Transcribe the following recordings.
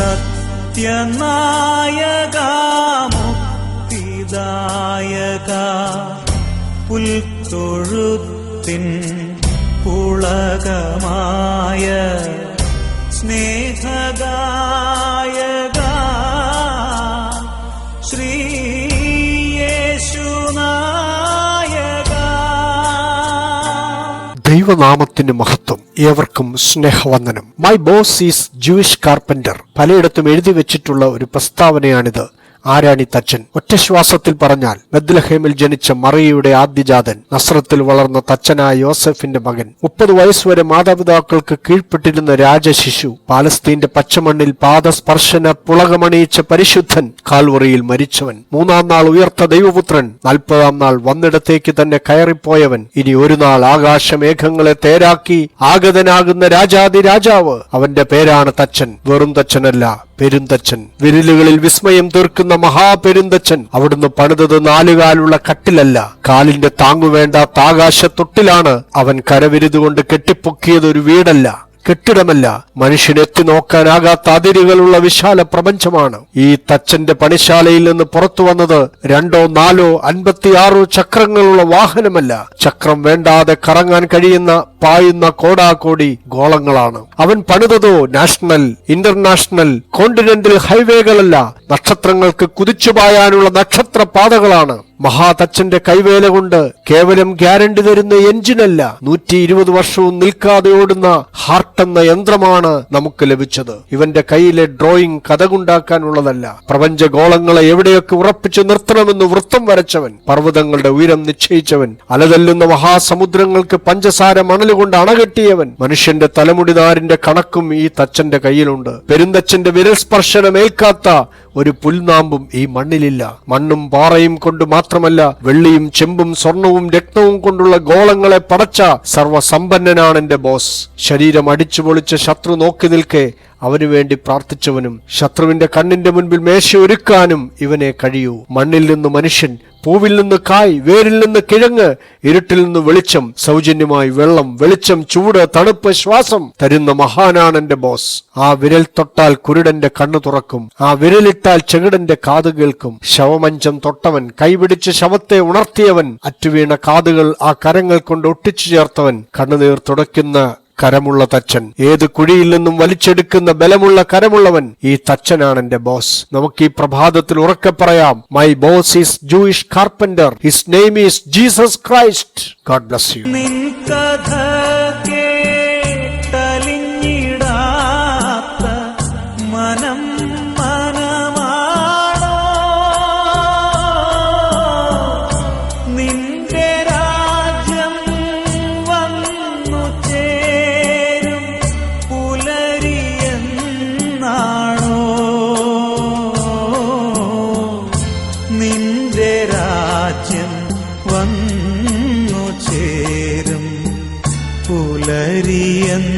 സത്യനായകാമുക്തിദായക. പുൽത്തൊഴുത്തിൻ പുളകമായ സ്നേഹഗായക ദൈവനാമത്തിന് മഹത്വം ഏവർക്കും സ്നേഹവന്ദനം. My boss is Jewish carpenter പലയിടത്തും എഴുതി വെച്ചിട്ടുള്ള ഒരു പ്രസ്താവനയാണിത്. ആരാണി തച്ചൻ? ഒറ്റശ്വാസത്തിൽ പറഞ്ഞാൽ ബദ്ലഹേമിൽ ജനിച്ച മറിയയുടെ ആദ്യജാതൻ നസ്രത്തിൽ വളർന്ന തച്ചനായ യോസഫിന്റെ മകൻ. മുപ്പത് വയസ്സുവരെ മാതാപിതാക്കൾക്ക് കീഴ്പ്പെട്ടിരുന്ന രാജശിശു പാലസ്തീന്റെ പച്ചമണ്ണിൽ പാദസ്പർശന പുളകമണിയിച്ച പരിശുദ്ധൻ കാൽവറിയിൽ മരിച്ചവൻ. മൂന്നാം നാൾ ഉയർത്ത ദൈവപുത്രൻ നാൽപ്പതാം നാൾ വന്നിടത്തേക്ക് തന്നെ കയറിപ്പോയവൻ. ഇനി ഒരു നാൾ ആകാശമേഘങ്ങളെ തേരാക്കി ആഗതനാകുന്ന രാജാതി രാജാവ് അവന്റെ പേരാണ് തച്ചൻ. വെറും തച്ചനല്ല പെരുന്തച്ചൻ വിരലുകളിൽ വിസ്മയം തീർക്കുന്ന മഹാപെരുന്തച്ഛൻ അവിടുന്ന് പണിതത് നാലുകാലുള്ള കട്ടിലല്ല. കാലിന്റെ താങ്ങുവേണ്ടാത്ത ആകാശത്തൊട്ടിലാണ് അവൻ കരവിരുതുകൊണ്ട് കെട്ടിപ്പൊക്കിയത് ഒരു വീടല്ല. കെട്ടിടമല്ല. മനുഷ്യനെത്തി നോക്കാനാകാത്ത അതിരുകളുള്ള വിശാല പ്രപഞ്ചമാണ്. ഈ തച്ചന്റെ പണിശാലയിൽ നിന്ന് പുറത്തു വന്നത് രണ്ടോ നാലോ അൻപത്തിയാറോ ചക്രങ്ങളുള്ള വാഹനമല്ല. ചക്രം വേണ്ടാതെ കറങ്ങാൻ കഴിയുന്ന പായുന്ന കോടാകോടി ഗോളങ്ങളാണ്. അവൻ പണിതതോ നാഷണൽ ഇന്റർനാഷണൽ കോണ്ടിനെന്റൽ ഹൈവേകളല്ല. നക്ഷത്രങ്ങൾക്ക് കുതിച്ചുപായാനുള്ള നക്ഷത്ര പാതകളാണ് മഹാതച്ചന്റെ കൈവേല കൊണ്ട് കേവലം ഗ്യാരണ്ടി തരുന്ന എഞ്ചിനല്ല നൂറ്റി ഇരുപത് വർഷവും നിൽക്കാതെ ഓടുന്ന ഹാർട്ട് എന്ന യന്ത്രമാണ് നമുക്ക് ലഭിച്ചത്. ഇവന്റെ കയ്യിലെ ഡ്രോയിങ് കഥകുണ്ടാക്കാനുള്ളതല്ല. പ്രപഞ്ച ഗോളങ്ങളെ എവിടെയൊക്കെ ഉറപ്പിച്ചു നിർത്തണമെന്ന് വൃത്തം വരച്ചവൻ പർവതങ്ങളുടെ ഉയരം നിശ്ചയിച്ചവൻ അലതല്ലുന്ന മഹാസമുദ്രങ്ങൾക്ക് പഞ്ചസാര മണലുകൊണ്ട് അണകെട്ടിയവൻ മനുഷ്യന്റെ തലമുടിനാരിന്റെ കണക്കും ഈ തച്ചന്റെ കയ്യിലുണ്ട്. പെരുന്തച്ചന്റെ വിരൽ സ്പർശനമേൽക്കാത്ത ഒരു പുൽനാമ്പും ഈ മണ്ണിലില്ല. മണ്ണും പാറയും കൊണ്ട് മാത്രമല്ല വെള്ളിയും ചെമ്പും സ്വർണവും രക്തവും കൊണ്ടുള്ള ഗോളങ്ങളെ പടച്ച സർവസമ്പന്നനാണ് എന്റെ ബോസ്. ശരീരം അടിച്ചു പൊളിച്ച ശത്രു നോക്കി നിൽക്കെ അവനു വേണ്ടി പ്രാർത്ഥിച്ചവനും ശത്രുവിന്റെ കണ്ണിന്റെ മുൻപിൽ മേശ ഒരുക്കാനും ഇവനെ കഴിയൂ. മണ്ണിൽ നിന്ന് മനുഷ്യൻ പൂവിൽ നിന്ന് കായ് വേരിൽ നിന്ന് കിഴങ്ങ് ഇരുട്ടിൽ നിന്ന് വെളിച്ചം സൗജന്യമായി വെള്ളം വെളിച്ചം ചൂട് തണുപ്പ് ശ്വാസം തരുന്ന മഹാനാണ് എന്റെ ബോസ്. ആ വിരൽ തൊട്ടാൽ കുരുടന്റെ കണ്ണു തുറക്കും. ആ വിരലിട്ടാൽ ചെകിടന്റെ കാത് കേൾക്കും. ശവമഞ്ചം തൊട്ടവൻ കൈപിടിച്ച് ശവത്തെ ഉണർത്തിയവൻ അറ്റുവീണ കാതുകൾ ആ കരങ്ങൾ കൊണ്ട് ഒട്ടിച്ചു ചേർത്തവൻ. കണ്ണുനീർ തുടയ്ക്കുന്ന കരമുള്ള തച്ചൻ. ഏത് കുഴിയിൽ നിന്നും വലിച്ചെടുക്കുന്ന ബലമുള്ള കരമുള്ളവൻ ഈ തച്ചനാണ് എന്റെ ബോസ്. നമുക്ക് ഈ പ്രഭാതത്തിൽ ഉറക്കെ പറയാം. My boss is Jewish carpenter his name is Jesus Christ God bless you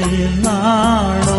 പുലരിയെന്നാണോ